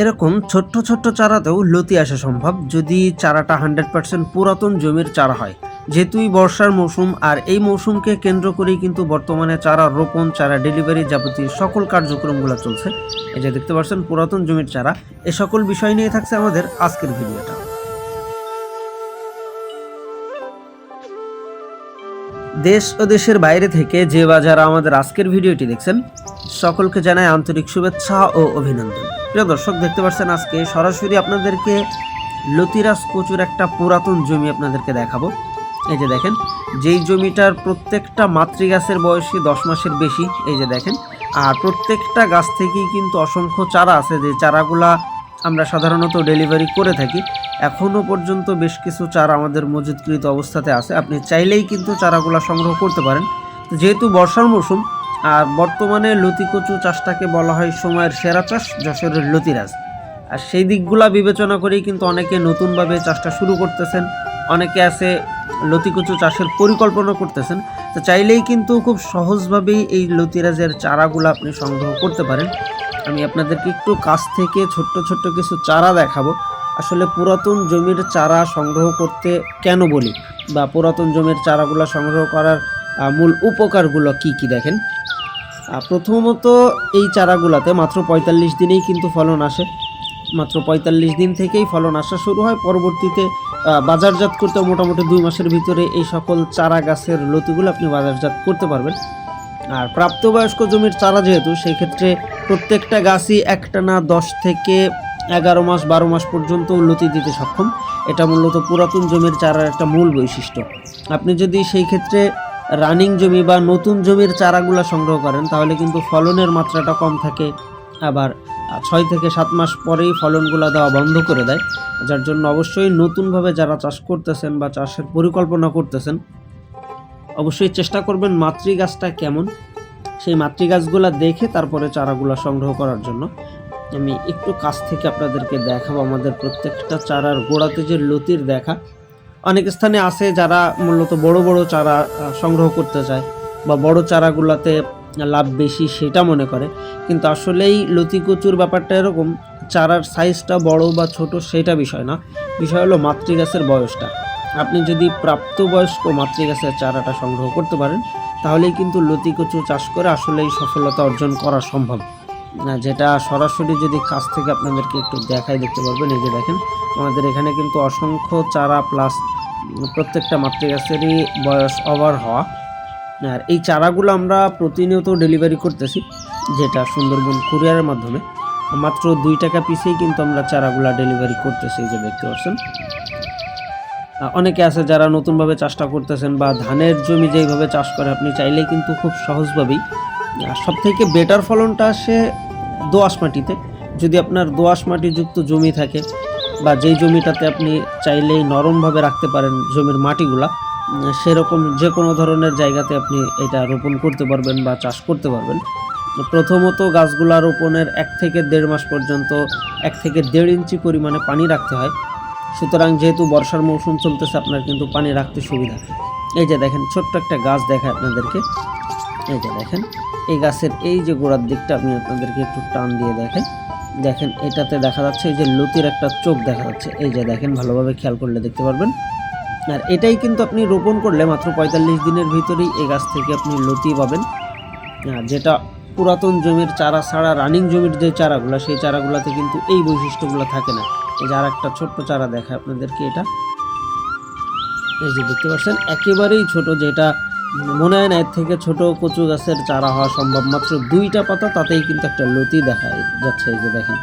এরকম ছোট্ট ছোট্ট চারাতেও লতি আসা সম্ভব যদি চারাটা হান্ড্রেড পার্সেন্ট পুরাতন জমির চারা হয়। যেহেতু এই বর্ষার মৌসুম, আর এই মৌসুমকে কেন্দ্র করেই কিন্তু বর্তমানে চারা রোপণ, চারা ডেলিভারি যাবতীয় সকল কার্যক্রমগুলো চলছে। এই যে দেখতে পাচ্ছেন পুরাতন জমির চারা, এ সকল বিষয় নিয়ে থাকছে আমাদের আজকের ভিডিওটা। দেশ ও দেশের বাইরে থেকে যে বা আমাদের আজকের ভিডিওটি দেখছেন, সকলকে জানাই আন্তরিক শুভেচ্ছা ও অভিনন্দন। প্রিয় দর্শক, দেখতে পাচ্ছেন আজকে সরাসরি আপনাদেরকে লতিরাজ কচুর একটা পুরাতন জমি আপনাদেরকে দেখাবো। এই যে দেখেন, যেই জমিটার প্রত্যেকটা মাতৃগাছের বয়সী দশ মাসের বেশি, এই যে দেখেন। আর প্রত্যেকটা গাছ থেকেই কিন্তু অসংখ্য চারা আছে, যে চারাগুলা আমরা সাধারণত ডেলিভারি করে থাকি। এখনও পর্যন্ত বেশ কিছু চারা আমাদের মজুদকৃত অবস্থাতে আছে। আপনি চাইলেই কিন্তু চারাগুলা সংগ্রহ করতে পারেন। যেহেতু বর্ষার মৌসুম আর বর্তমানে লতি কচু চাষটাকে বলা হয় সময়ের সেরা চাষ যশোরের লতিরাজ। আর সেই দিকগুলা বিবেচনা করেই কিন্তু অনেকে নতুনভাবে চাষটা শুরু করতেছেন। অনেকে আছে লতিকুচু চাষের পরিকল্পনা করতেছেন। তো চাইলেই কিন্তু খুব সহজভাবেই এই লতিরাজের চারাগুলো আপনি সংগ্রহ করতে পারেন। আমি আপনাদেরকে একটু কাছ থেকে ছোট্ট ছোট্ট কিছু চারা দেখাবো। আসলে পুরাতন জমির চারা সংগ্রহ করতে কেন বলি? বা পুরাতন জমির চারাগুলো সংগ্রহ করার মূল উপকারগুলো কি কি দেখেন? প্রথমত এই চারাগুলাতে মাত্র পঁয়তাল্লিশ দিনেই কিন্তু ফলন আসে। মাত্র পঁয়তাল্লিশ দিন থেকেই ফলন আসা শুরু হয়। পরবর্তীতে বাজারজাত করতে মোটামুটি দুই মাসের ভিতরে এই সকল চারা গাছের লতিগুলো আপনি বাজারজাত করতে পারবেন। আর প্রাপ্তবয়স্ক জমির চারা যেহেতু সেই ক্ষেত্রে প্রত্যেকটা গাছই একটানা দশ থেকে এগারো মাস, বারো মাস পর্যন্ত লতি দিতে সক্ষম। এটা মূলত পুরাতন জমির চারার একটা মূল বৈশিষ্ট্য। আপনি যদি সেই ক্ষেত্রে রানিং জমি বা নতুন জমির চারাগুলো সংগ্রহ করেন, তাহলে কিন্তু ফলনের মাত্রাটা কম থাকে। আবার ছয় থেকে সাত মাস পরেই ফলনগুলো দেওয়া বন্ধ করে দেয়। যার জন্য অবশ্যই নতুনভাবে যারা চাষ করতেছেন বা চাষের পরিকল্পনা করতেছেন, অবশ্যই চেষ্টা করবেন মাতৃ গাছটা কেমন। সেই মাতৃ গাছগুলো দেখে তারপরে চারাগুলো সংগ্রহ করার জন্য। আমি একটু কাছ থেকে আপনাদেরকে দেখাবো আমাদের প্রত্যেকটা চারার গোড়াতে যে লতির দেখা। অনেক স্থানে আছে যারা মূলত বড় বড় চারা সংগ্রহ করতে চায় বা বড় চারাগুলোতে লাভ বেশি সেটা মনে করে। কিন্তু আসলেই লতি কচুর ব্যাপারটা এরকম, চারার সাইজটা বড় বা ছোট সেটা বিষয় না। বিষয় হলো মাতৃগাছের বয়সটা। আপনি যদি প্রাপ্তবয়স্ক মাতৃগাছের চারাটা সংগ্রহ করতে পারেন, তাহলেই কিন্তু লতি কচু চাষ করে আসলেই সফলতা অর্জন করা সম্ভব। যেটা সরাসরি যদি কাছ থেকে আপনাদেরকে একটু দেখাই দেখতে পারবেন, এই যে দেখেন, আমাদের এখানে কিন্তু অসংখ্য চারা প্লাস প্রত্যেকটা মাতৃগাছেরই বয়স ওভার হওয়া। আর এই চারাগুলো আমরা প্রতিনিয়ত ডেলিভারি করতেছি, যেটা সুন্দরবন কুরিয়ারের মাধ্যমে। মাত্র দুই টাকা পিসেই কিন্তু আমরা চারাগুলা ডেলিভারি করতেছি যে দেখতে পাচ্ছেন। অনেকে আছে যারা নতুনভাবে চাষটা করতেছেন বা ধানের জমি যেইভাবে চাষ করে, আপনি চাইলেই কিন্তু খুব সহজভাবেই সব থেকে বেটার ফলনটা আসে দোআঁশ মাটিতে। যদি আপনার দোআঁশ মাটিযুক্ত জমি থাকে বা যেই জমিটাতে আপনি চাইলেই নরমভাবে রাখতে পারেন জমির মাটিগুলা সেরকম যে কোনো ধরনের জায়গাতে আপনি এটা রোপণ করতে পারবেন বা চাষ করতে পারবেন। প্রথমত গাছগুলা রোপণের এক থেকে দেড় মাস পর্যন্ত, এক থেকে দেড় ইঞ্চি পরিমাণে পানি রাখতে হয়। সুতরাং যেহেতু বর্ষার মৌসুম চলতেছে, আপনার কিন্তু পানি রাখতে সুবিধা। এই যে দেখেন, ছোট্ট একটা গাছ দেখায় আপনাদেরকে। এই যে দেখেন। এই গাছের এই যে গোড়ার দিকটা আমি আপনাদেরকে একটু টান দিয়ে দেখাই দেখেন, এটাতে দেখা যাচ্ছে এই যে লতির একটা চোখ দেখা যাচ্ছে। এই যে দেখেন, ভালোভাবে খেয়াল করলে দেখতে পারবেন। আর এটাই কিন্তু আপনি রোপণ করলে মাত্র পঁয়তাল্লিশ দিনের ভিতরেই এই গাছ থেকে আপনি লতি পাবেন। যেটা পুরাতন জমির চারা ছাড়া, রানিং জমির যে চারাগুলো, সেই চারাগুলোতে কিন্তু এই বৈশিষ্ট্যগুলো থাকে না। এই যে আর একটা ছোট্ট চারা দেখায় আপনাদেরকে এটা। এই যে দেখতে পাচ্ছেন, একেবারেই ছোট যেটা মনে হয় না, এর থেকে ছোট কচু গাছের চারা হওয়া সম্ভব। মাত্র দুইটা পাতা, তাতেই কিন্তু একটা লতি দেখা যাচ্ছে এই যে দেখেন।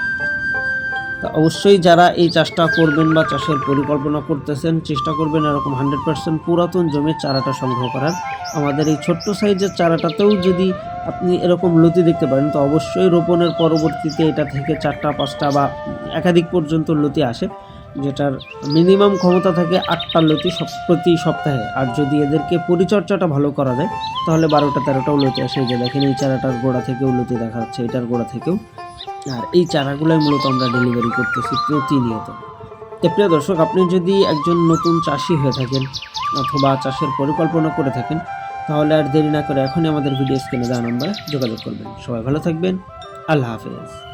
তা অবশ্যই যারা এই চাষটা করবেন বা চাষের পরিকল্পনা করতেছেন, চেষ্টা করবেন এরকম হান্ড্রেড পার্সেন্ট পুরাতন জমির চারাটা সংগ্রহ করার। আমাদের এই ছোট্ট সাইজের চারাটাতেও যদি আপনি এরকম লতি দেখতে পারেন, তো অবশ্যই রোপণের পরবর্তীতে এটা থেকে চারটা, পাঁচটা বা একাধিক পর্যন্ত লতি আসে। যেটার মিনিমাম ক্ষমতা থাকে আটটা লতি প্রতি সপ্তাহে। আর যদি এদেরকে পরিচর্যাটা ভালো করা যায়, তাহলে বারোটা তেরোটাও লতি আসে। যে দেখেন, এই চারাটার গোড়া থেকেও লতি দেখা যাচ্ছে, এটার গোড়া থেকেও। আর এই চারাগুলোই মূলত আমরা ডেলিভারি করতেছি প্রতিনিয়ত। তো প্রিয় দর্শক, আপনি যদি একজন নতুন চাষি হয়ে থাকেন অথবা চাষের পরিকল্পনা করে থাকেন, তাহলে আর দেরি না করে এখনই আমাদের ভিডিও স্ক্রিনে দেওয়া নাম্বারে যোগাযোগ করবেন। সবাই ভালো থাকবেন। আল্লাহ হাফেজ।